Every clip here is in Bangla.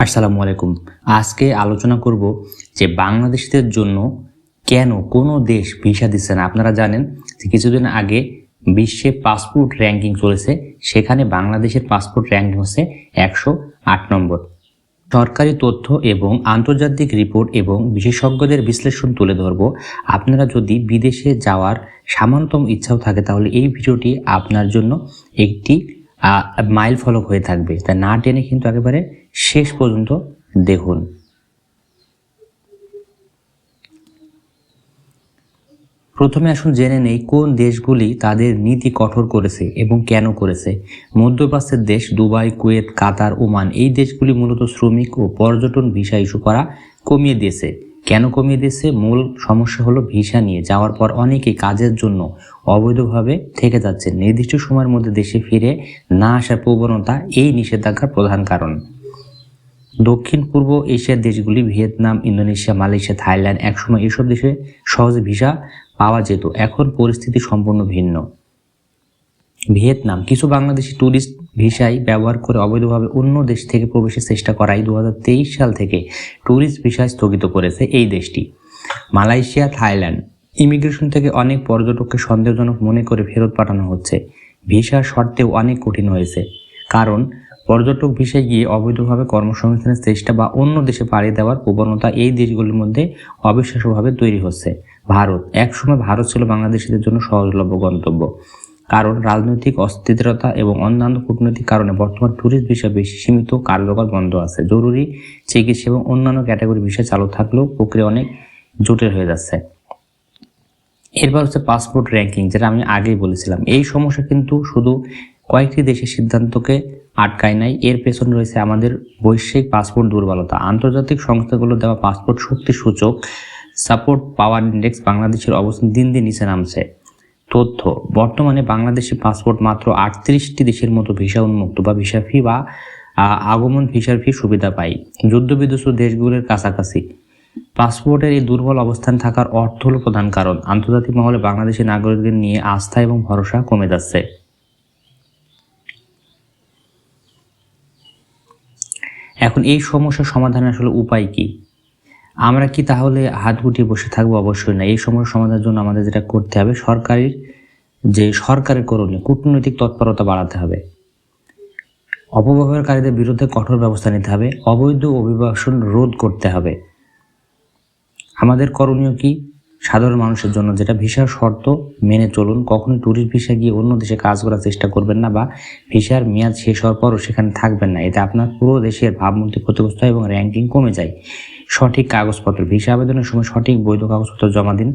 আসসালামু আলাইকুম। আজকে আলোচনা করব যে বাংলাদেশিদের জন্য কেন কোনো দেশ ভিসা দিচ্ছে না। আপনারা জানেন যে কিছুদিন আগে বিশ্বে পাসপোর্ট র্যাঙ্কিং চলেছে, সেখানে বাংলাদেশের পাসপোর্ট র্যাঙ্কিং হচ্ছে একশো আট নম্বর। সরকারি তথ্য এবং আন্তর্জাতিক রিপোর্ট এবং বিশেষজ্ঞদের বিশ্লেষণ তুলে ধরব। আপনারা যদি বিদেশে যাওয়ার সামান্যতম ইচ্ছাও থাকে, তাহলে এই ভিডিওটি আপনার জন্য একটি মাইল ফলক হয়ে থাকবে। তা না টেনে কিন্তু একেবারে শেষ পর্যন্ত দেখুন। প্রথমে আসুন জেনে নেই কোন দেশগুলি তাদের নীতি কঠোর করেছে এবং কেন করেছে। মধ্যপ্রাচ্যের দেশ দুবাই, কুয়েত, কাতার, ওমান এই দেশগুলি মূলত শ্রমিক ও পর্যটন ভিসা ইস্যু করা কমিয়ে দিয়েছে। কেন কমিয়ে দিয়েছে? মূল সমস্যা হলো ভিসা নিয়ে যাওয়ার পর অনেকেই কাজের জন্য অবৈধভাবে থেকে যাচ্ছে। নির্দিষ্ট সময়ের মধ্যে দেশে ফিরে না আসার প্রবণতা এই নিষেধাজ্ঞার প্রধান কারণ। দক্ষিণ, পূর্ব এশিয়ার দেশগুলি ভিয়েতনাম, ইন্দোনেশিয়া, মালয়েশিয়া, থাইল্যান্ড একসময় এসব দেশে সহজে ভিসা পাওয়া যেত। এখন পরিস্থিতি সম্পূর্ণ ভিন্ন। ভিয়েতনাম, কিছু বাংলাদেশি ট্যুরিস্ট ভিসাই ব্যবহার করে অবৈধভাবে অন্য দেশ থেকে প্রবেশের চেষ্টা করায় দু সাল থেকে ট্যুরিস্ট ভিসা স্থগিত করেছে এই দেশটি। মালয়েশিয়া, থাইল্যান্ড, ইমিগ্রেশন থেকে অনেক পর্যটককে সন্দেহজনক মনে করে ফেরত পাঠানো হচ্ছে। ভিসা শর্তেও অনেক কঠিন হয়েছে। কারণ পর্যটক ভিসায় গিয়ে অবৈধভাবে কর্মসংস্থানের চেষ্টা বা অন্য দেশে পাড়ি দেওয়ার প্রবণতা এই দেশগুলির মধ্যে অবিশ্বাস্যভাবে তৈরি হচ্ছে। ভারত একসময় ভারত ছিল বাংলাদেশিদের জন্য সহজলভ্য গন্তব্য। কারণ রাজনৈতিক অস্থিরতা এবং অন্যান্য কূটনৈতিক কারণে বর্তমান ট্যুরিস্ট ভিসা বেশি সীমিত, কার্যকর বন্ধ আছে। জরুরি চিকিৎসা এবং অন্যান্য ক্যাটাগরি ভিসা চালু থাকলেও প্রক্রিয়া অনেক জটিল হয়ে যাচ্ছে। এরপর হচ্ছে পাসপোর্ট র্যাঙ্কিং যেটা আমি আগেই বলেছিলাম। এই সমস্যা কিন্তু শুধু কয়েকটি দেশের সিদ্ধান্তকে আটকায় নাই। এর পেছনে রয়েছে আমাদের বৈশ্বিক পাসপোর্ট দুর্বলতা। আন্তর্জাতিক সংস্থাগুলো দেওয়া পাসপোর্ট শক্তি সূচক, সাপোর্ট পাওয়ার ইন্ডেক্স বাংলাদেশের অবস্থান দিন দিন নিচে নামছে। তথ্য, বর্তমানে বাংলাদেশে পাসপোর্ট মাত্র আটত্রিশটি দেশের মতো ভিসা উন্মুক্ত, বা ভিসা ফি বা আগমন ভিসার ফি সুবিধা পাই যুদ্ধবিধ্বস্ত দেশগুলোর কাছাকাছি। পাসপোর্টের এই দুর্বল অবস্থান থাকার অর্থ হল প্রধান কারণ। আন্তর্জাতিক মহলে বাংলাদেশের নাগরিকদের নিয়ে আস্থা এবং ভরসা কমে যাচ্ছে। এখন এই সমস্যার সমাধানের আসলে উপায় কি? আমরা কি তাহলে হাত গুটিয়ে বসে থাকব? অবশ্যই না। এই সমস্যার সমাধানের জন্য আমাদের যেটা করতে হবে, সরকারের যে সরকারের করণীয়, কূটনৈতিক তৎপরতা বাড়াতে হবে। অপব্যবহারকারীদের বিরুদ্ধে কঠোর ব্যবস্থা নিতে হবে। অবৈধ অভিবাসন রোধ করতে হবে। আমাদের করণীয় কি? সাধারণ মানুষের জন্য যেটা ভিসার শর্ত মেনে চলুন কখনোই ট্যুরিস্ট ভিসা গিয়ে অন্য দেশে কাজ করার চেষ্টা করবেন না বা ভিসার মেয়াদ শেষ হওয়ার পরও সেখানে থাকবেন না। এতে আপনার পুরো দেশের ভাবমূর্তি ক্ষতিগ্রস্ত হয় এবং র্যাঙ্কিং কমে যায়। সঠিক কাগজপত্র, ভিসা আবেদনের সময় সঠিক বৈধ কাগজপত্র জমা দিন।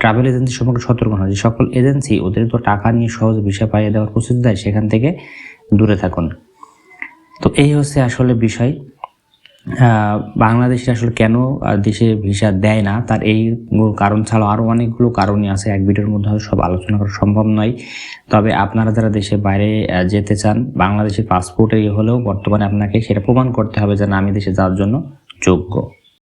ট্রাভেল এজেন্সি সম্পর্কে সতর্ক হয় যে সকল এজেন্সি অতিরিক্ত টাকা নিয়ে সহজে ভিসা পাইয়ে দেওয়ার প্রস্তুতি দেয়, সেখান থেকে দূরে থাকুন। তো এই হচ্ছে আসলে বিষয়। বাংলাদেশে আসলে কেন দেশে ভিসা দেয় না? তার এই কারণ ছাড়াও আরও অনেকগুলো কারণই আছে। এক ভিডিওর মধ্যে সব আলোচনা করা সম্ভব নয়। তবে আপনারা যারা দেশে বাইরে যেতে চান, বাংলাদেশের পাসপোর্টে হলেও বর্তমানে আপনাকে সেটা প্রমাণ করতে হবে যে না, আমি দেশে যাওয়ার জন্য যোগ্য।